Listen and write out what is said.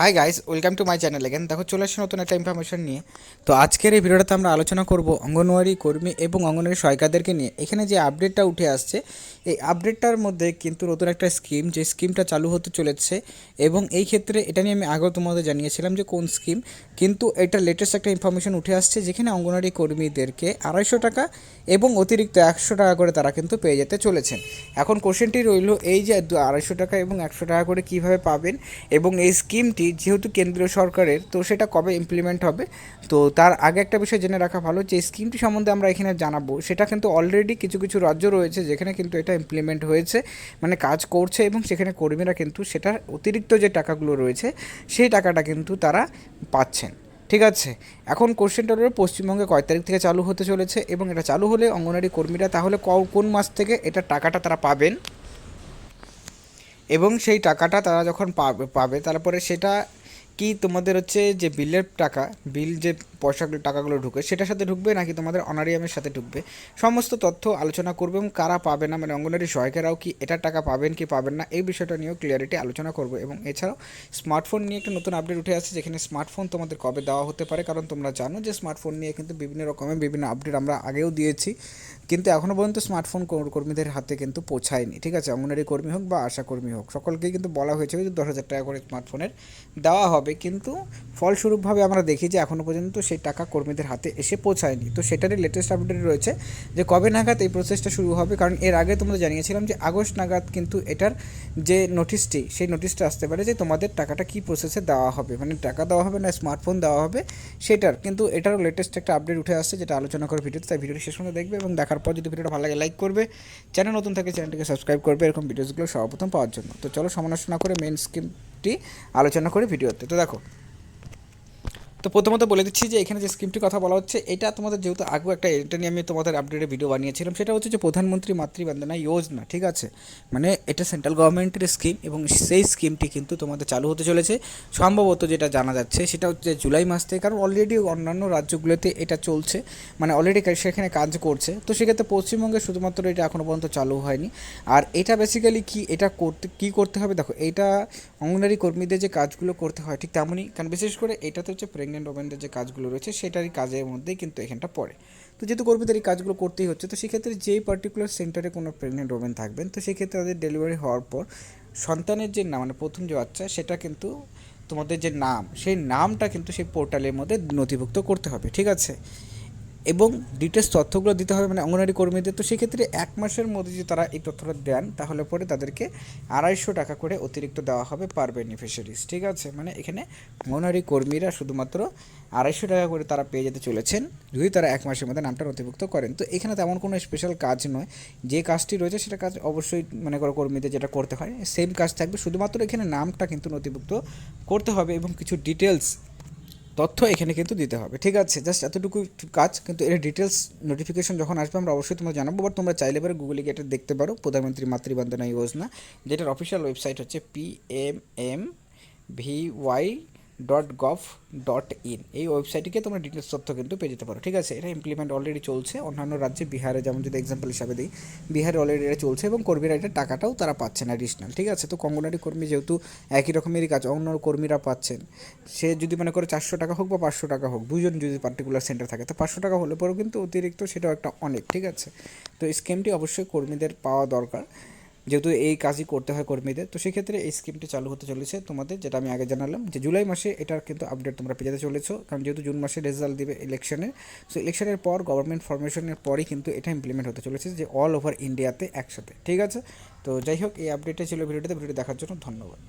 Hi guys welcome to my channel again দেখো, চলে আসছে নতুন একটা ইনফরমেশন নিয়ে। তো আজকের এই ভিডিওটাতে আমরা আলোচনা করব অঙ্গনওয়াড়ি কর্মী এবং অঙ্গনওয়াড়ি সহায়িকাদেরকে নিয়ে। এখানে যে আপডেটটা উঠে আসছে, এই আপডেটটার মধ্যে কিন্তু নতুন একটা স্কিম যে স্কিমটা চালু হতে চলেছে এবং এই ক্ষেত্রে এটা নিয়ে আমি আগেও তোমাদের জানিয়েছিলাম যে কোন স্কিম কিন্তু এটা লেটেস্ট একটা ইনফরমেশন উঠে আসছে যেখানে অঙ্গনওয়াড়ি কর্মীদেরকে আড়াইশো টাকা এবং অতিরিক্ত একশো টাকা করে তারা কিন্তু পেয়ে যেতে চলেছেন। এখন কোশ্চেনটি রইল, এই যে আড়াইশো টাকা এবং একশো টাকা করে কীভাবে পাবেন এবং এই স্কিমটি যেহেতু কেন্দ্রীয় সরকারের, তো সেটা কবে ইমপ্লিমেন্ট হবে? তো তার আগে একটা বিষয় জেনে রাখা ভালো যে স্কিমটি সম্বন্ধে আমরা এখানে জানাব। সেটা কিন্তু অলরেডি কিছু কিছু রাজ্য রয়েছে যেখানে কিন্তু এটা ইমপ্লিমেন্ট হয়েছে মানে কাজ করছে এবং সেখানে কর্মীরা কিন্তু সেটার অতিরিক্ত যে টাকাগুলো রয়েছে, সেই টাকাটা কিন্তু তারা পাচ্ছেন। ঠিক আছে? এখন কোশ্চেনটা হলো পশ্চিমবঙ্গে কয় তারিখ থেকে চালু হতে চলেছে এবং এটা চালু হলে অঙ্গনওয়াড়ি কর্মীরা তাহলে কোন মাস থেকে এটা টাকাটা তারা পাবেন? এবং সেই টাকাটা তারা যখন পাবে তারপরে সেটা কি তোমাদের হচ্ছে যে বিলের টাকা, বিল যে পয়সাগুলো, টাকাগুলো ঢুকে সেটার সাথে ঢুকবে নাকি তোমাদের অনারিয়ামের সাথে ঢুকবে? সমস্ত তথ্য আলোচনা করবে এবং কারা পাবে না? মানে অঙ্গনওয়াড়ি সহায়িকারাও কি এটার টাকা পাবেন কি পাবেন না? এই বিষয়টা নিয়েও ক্লিয়ারিটি আলোচনা করব এবং এছাড়াও স্মার্টফোন নিয়ে একটা নতুন আপডেট উঠে আসছে যেখানে স্মার্টফোন তোমাদের কবে দেওয়া হতে পারে? কারণ তোমরা জানো যে স্মার্টফোন নিয়ে কিন্তু বিভিন্ন রকমের বিভিন্ন আপডেট আমরা আগেও দিয়েছি। কিন্তু এখনও পর্যন্ত স্মার্টফোন কর- কর্মীদের হাতে কিন্তু পৌঁছায়নি। ঠিক আছে? অঙ্গনারী কর্মী হোক বা আশা কর্মী হোক, সকলকেই কিন্তু বলা হয়েছে যে দশ হাজার টাকা করে স্মার্টফোনের দেওয়া হবে। কিন্তু ফলস্বরূপভাবে আমরা দেখি যে এখনও পর্যন্ত সেই টাকা কর্মীদের হাতে এসে পৌঁছায়নি। তো সেটারই লেটেস্ট আপডেট রয়েছে যে কবে নাগাদ এই প্রসেসটা শুরু হবে। কারণ এর আগে তোমরা জানিয়েছিলাম যে আগস্ট নাগাদ কিন্তু এটার যে নোটিশটি সেই নোটিশটা আসতে পারে যে তোমাদের টাকাটা কী প্রসেসে দেওয়া হবে। মানে টাকা দেওয়া হবে না স্মার্টফোন দেওয়া হবে, সেটার। কিন্তু এটারও লেটেস্ট একটা আপডেট উঠে আসছে যেটা আলোচনা করে ভিডিওতে তাই ভিডিওটি শেষ পর্যন্ত দেখবে এবং দেখার পর যদি ভিডিওটা ভালো লাগে লাইক করবে। চ্যানেল নতুন থাকে চ্যানেলটিকে সাবস্ক্রাইব করবে। এরকম ভিডিওসগুলো সর্বপ্রথম পাওয়ার জন্য। তো চলো সমালোচনা করে মেন স্কিমটি আলোচনা করি ভিডিওতে। তো দেখো তো প্রথমত বলে দিচ্ছি যে এখানে যে স্কিমটির কথা বলা হচ্ছে, এটা তোমাদের যেহেতু আগেও একটা এটা নিয়ে আমি তোমাদের আপডেটে ভিডিও বানিয়েছিলাম, সেটা হচ্ছে যে প্রধানমন্ত্রী মাতৃবন্দনা যোজনা, ঠিক আছে? মানে এটা সেন্ট্রাল গভর্নমেন্টের স্কিম এবং সেই স্কিমটি কিন্তু তোমাদের চালু হতে চলেছে। সম্ভবত যেটা জানা যাচ্ছে, সেটা হচ্ছে জুলাই মাস থেকে কারণ অলরেডি অন্যান্য রাজ্যগুলোতে এটা চলছে মানে অলরেডি সেখানে কাজ করছে। তো সেক্ষেত্রে পশ্চিমবঙ্গে শুধুমাত্র এটা এখনও পর্যন্ত চালু হয়নি। আর এটা বেসিক্যালি কি, এটা করতে কী করতে হবে? দেখো, এটা অঙ্গনারী কর্মীদের যে কাজগুলো করতে হয় ঠিক তেমনই, কারণ বিশেষ করে এটাতে হচ্ছে প্রেগনেন্ট ওমেনদের যে কাজগুলো রয়েছে, সেটারই কাজের মধ্যেই কিন্তু এখানটা পড়ে। তো যেহেতু কর্মীদের এই কাজগুলো করতেই হচ্ছে, তো সেক্ষেত্রে যেই পার্টিকুলার সেন্টারে কোনো প্রেগনেন্ট ওমেন থাকবেন, তো সেক্ষেত্রে তাদের ডেলিভারি হওয়ার পর সন্তানের যে নাম মানে প্রথম যে বাচ্চা, সেটা কিন্তু তোমাদের যে নাম, সেই নামটা কিন্তু সেই পোর্টালের মধ্যে নথিভুক্ত করতে হবে, ঠিক আছে? এবং ডিটেলস তথ্যগুলো দিতে হবে মানে অঙ্গনারী কর্মীদের। তো সেক্ষেত্রে এক মাসের মধ্যে যদি তারা এই তথ্যটা দেন, তাহলে পরে তাদেরকে আড়াইশো টাকা করে অতিরিক্ত দেওয়া হবে পার বেনিফিশিয়ারিজ ঠিক আছে? মানে এখানে অঙ্গনারী কর্মীরা শুধুমাত্র আড়াইশো টাকা করে তারা পেয়ে যেতে চলেছেন, যদি তারা এক মাসের মধ্যে নামটা নথিভুক্ত করেন। তো এখানে তেমন কোনো স্পেশাল কাজ নয়। যে কাজটি রয়েছে, সেটা কাজ অবশ্যই মনে করো কর্মীদের যেটা করতে হয়। সেম কাজ থাকবে, শুধুমাত্র এখানে নামটা কিন্তু নথিভুক্ত করতে হবে এবং কিছু ডিটেলস তথ্য এখানে কিন্তু দিতে হবে। ঠিক আছে? জাস্ট এতটুকু কাজ, কিন্তু এর ডিটেলস নোটিফিকেশন যখন আসবে আমরা অবশ্যই তোমরা জানাব। বাট তোমরা চাইলে পরে গুগলে গিয়ে এটা দেখতে পারো। প্রধানমন্ত্রী মাতৃবন্দনা যোজনা যেটার অফিসিয়াল ওয়েবসাইট হচ্ছে P M M V Y dot gov dot in এই ওয়েবসাইটটিকে তোমরা ডিটেলস তথ্য কিন্তু পেয়ে যেতে পারো, ঠিক আছে? এটা ইমপ্লিমেন্ট অলরেডি চলছে। অন্যান্য রাজ্যে বিহারে যেমন যদি এক্সাম্পল হিসাবে দিই, বিহারে অলরেডি এটা চলছে এবং কর্মীরা এটা টাকাটাও তারা পাচ্ছেন অ্যাডিশনাল ঠিক আছে? তো অঙ্গনারী কর্মী যেহেতু একই রকমেরই কাজ, অন্য কর্মীরা পাচ্ছেন, সে যদি মনে করে চারশো টাকা হোক বা পাঁচশো টাকা হোক, দুজন যদি পার্টিকুলার সেন্টার থাকে, তো পাঁচশো টাকা হলে পরেও কিন্তু অতিরিক্ত সেটাও একটা অনেক, ঠিক আছে? তো স্কিমটি অবশ্যই কর্মীদের পাওয়া দরকার। যেহেতু এই কাজই করতে হয় কর্মীদের, তো সেক্ষেত্রে এই স্কিমটি চালু হতে চলেছে তোমাদের, যেটা আমি আগে জানালাম যে জুলাই মাসে এটার কিন্তু আপডেট তোমরা পেয়ে যেতে চলেছো। কারণ যেহেতু জুন মাসে রেজাল্ট দিবে ইলেকশনের সো ইলেকশনের পর গভর্নমেন্ট ফরমেশনের পরই কিন্তু এটা ইমপ্লিমেন্ট হতে চলেছে যে অল ওভার ইন্ডিয়াতে একসাথে, ঠিক আছে? তো যাই হোক, এই আপডেটটা ছিল ভিডিওটিতে, ভিডিওটি দেখার জন্য ধন্যবাদ।